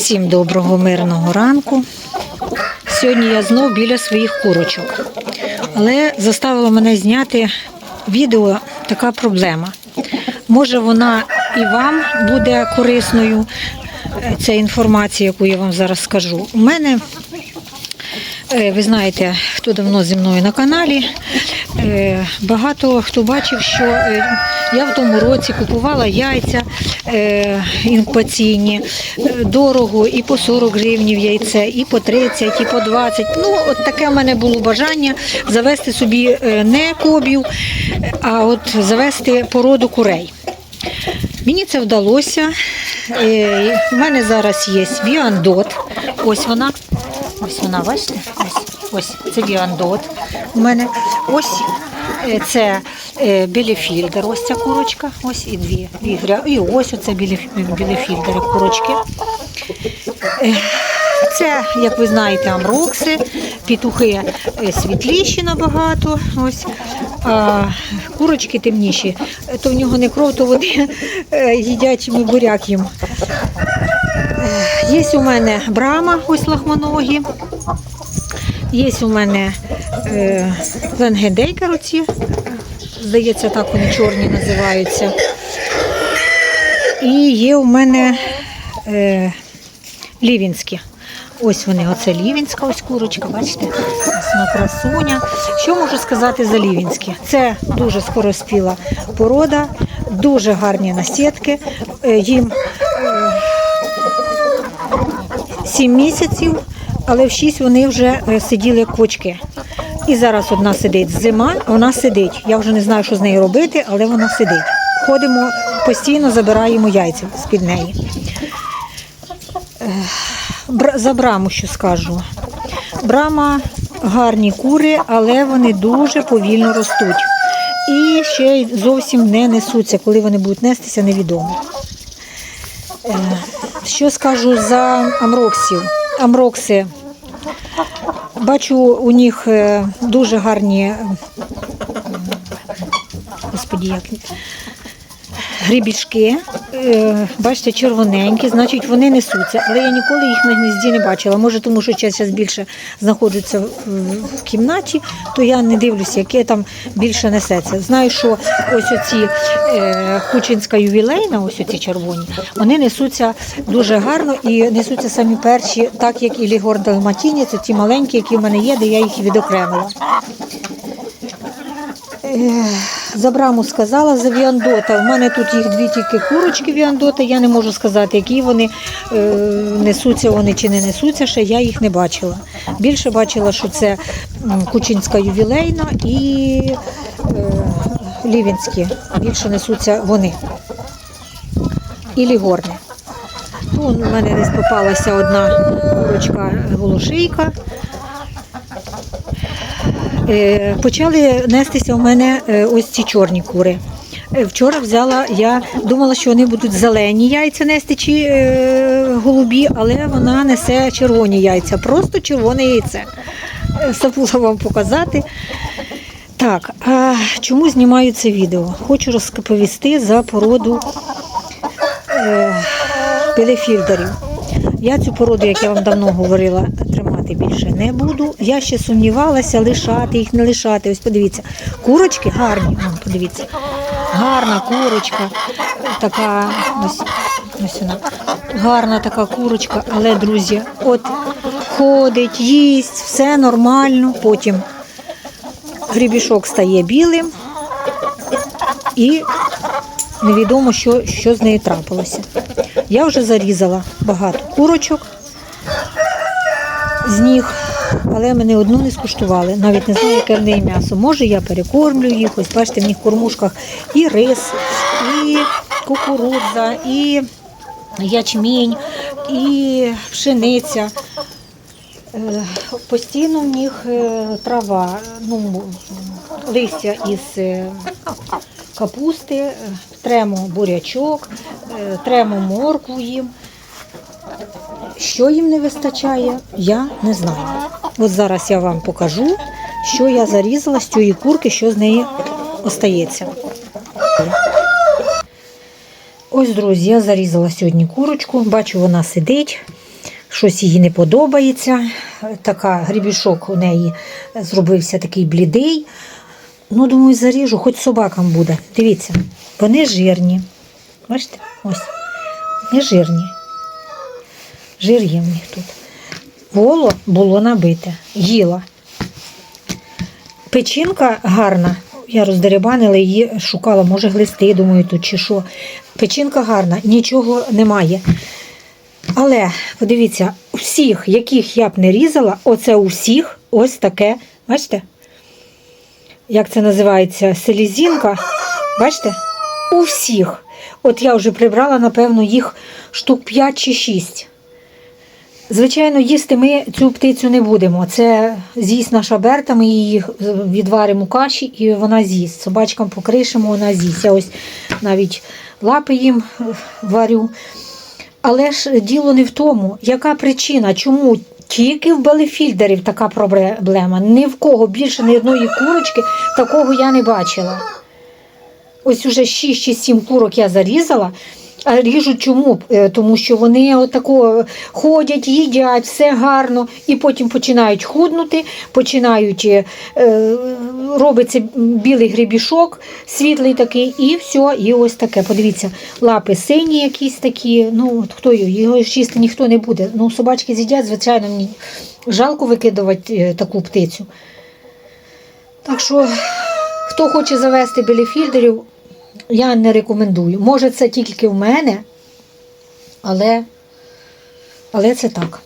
Всім доброго мирного ранку. Сьогодні я знов біля своїх курочок. Але заставила мене зняти відео така проблема. Може, вона і вам буде корисною, е, ця інформація, яку я вам зараз скажу. У мене, е, ви знаєте, хто давно зі мною на каналі, е, багато хто бачив, що я в тому році купувала яйця е, інкубаційні, е, дорого і по 40 гривнів яйце, і по 30, і по 20. Ну, от таке в мене було бажання завести собі е, не кобів, а от завести породу курей. Мені це вдалося. Е, У мене зараз є віандот. Ось вона. Ось вона, бачите? Ось, ось це віандот. У мене ось е, це е, біліфільдер. Ось ця курочка. Ось і дві. гря- І ось оце біліф- біліфільдери курочки. Е, Це, як ви знаєте, амрокси, петухи е, світліші набагато. Ось. А курочки темніші. Е, То в нього не кров, то вони е, їдять буряк їм. Е, Є у мене брама, ось лахманогі. Є у мене е, ленгедейкер оці. Здається, так вони чорні називаються. І є у мене е, лівінські. Ось вони, оце лівінська, ось курочка, бачите, вона красуня. Що можу сказати за лівінські? Це дуже скороспіла порода, дуже гарні насідки. Е, Їм е, 7 місяців, але в 6 вони вже е, сиділи квочки. І зараз одна сидить зима, вона сидить. Я вже не знаю, що з нею робити, але вона сидить. Ходимо постійно, забираємо яйця з-під неї. За браму що скажу. Брама гарні кури, але вони дуже повільно ростуть. І ще й зовсім не несуться. Коли вони будуть нестися, невідомо. Що скажу за амроксів? Амрокси. Бачу, у них е, дуже гарні. е, Господі, як грибішки, е, бачите, червоненькі, значить вони несуться. Але я ніколи їх на гнізді не бачила. Може, тому що зараз більше знаходиться в, кімнаті, то я не дивлюся, яке там більше несеться. Знаю, що ось оці е, Кучинська ювілейна, ось оці червоні, вони несуться дуже гарно і несуться самі перші, так як і Лігор Далматіні, це ті маленькі, які в мене є, де я їх відокремила. За браму сказала за віандота. У мене тут їх дві тільки курочки віандота. Я не можу сказати, які вони е, несуться вони чи не несуться. Ще я їх не бачила. Більше бачила, що це кучинська ювілейна і е, лівінські. Більше несуться вони. І лігорни. Ну, у мене десь попалася одна курочка голошийка. Е, Почали нестися у мене е, ось ці чорні кури. Е, Вчора взяла, я думала, що вони будуть зелені яйця нести чи е, голубі, але вона несе червоні яйця, просто червоне яйце. Забула вам показати. Так, а чому знімаю це відео? Хочу розповісти за породу е, пелефільдерів. Я цю породу, як я вам давно говорила, тримати більше не буду. Я ще сумнівалася, лишати їх, не лишати. Ось подивіться, курочки гарні. Вон, подивіться, гарна курочка, така ось, ось вона. Гарна така курочка, але, друзі, от ходить, їсть, все нормально. Потім грібішок стає білим і невідомо, що, що з нею трапилося. Я вже зарізала багато курочок з ніг, але мене одну не скуштували. Навіть не знаю, яке в неї м'ясо. Може, я перекормлю їх. Ось бачите, в них в кормушках і рис, і кукурудза, і ячмінь, і пшениця. Е, Постійно в них е, трава, ну, листя із е, капусти, тремо бурячок, тремо моркву їм. Що їм не вистачає, я не знаю. От зараз я вам покажу, що я зарізала з цієї курки, що з неї остається. Ось, друзі, я зарізала сьогодні курочку. Бачу, вона сидить. щось їй не подобається. Така грібішок у неї зробився такий блідий. Ну, думаю, заріжу, хоч собакам буде. Дивіться, вони жирні. Бачите? Ось. Вони жирні. Жир є в них тут. Воло було набите, їла. Печінка гарна. Я роздеребанила її, шукала, може глисти, думаю, тут чи що. Печінка гарна, нічого немає. Але подивіться, всіх, яких я б не різала, оце у всіх ось таке, бачите? Як це називається? Селезінка. Бачите? У всіх. От я вже прибрала, напевно, їх штук 5 чи 6. Звичайно, їсти ми цю птицю не будемо. Це з'їсть наша Берта, ми її відваримо каші і вона з'їсть. Собачкам покришимо, вона з'їсть. Я ось навіть лапи їм е, варю. Але ж діло не в тому, яка причина, чому тільки в Белефільдерів така проблема. Ні в кого більше ні одної курочки такого я не бачила. Ось уже 6 чи 7 курок я зарізала. А ріжуть чому? Е, Тому що вони отако ходять, їдять, все гарно, і потім починають худнути, починають е, е, робиться білий гребішок, світлий такий, і все, і ось таке. Подивіться, лапи сині якісь такі. Ну, хто його, ж ніхто не буде. Ну, собачки з'їдять, звичайно, мені жалко викидувати е, таку птицю. Так що, хто хоче завести біліфільдерів, я не рекомендую. Може, це тільки в мене, але, але це так.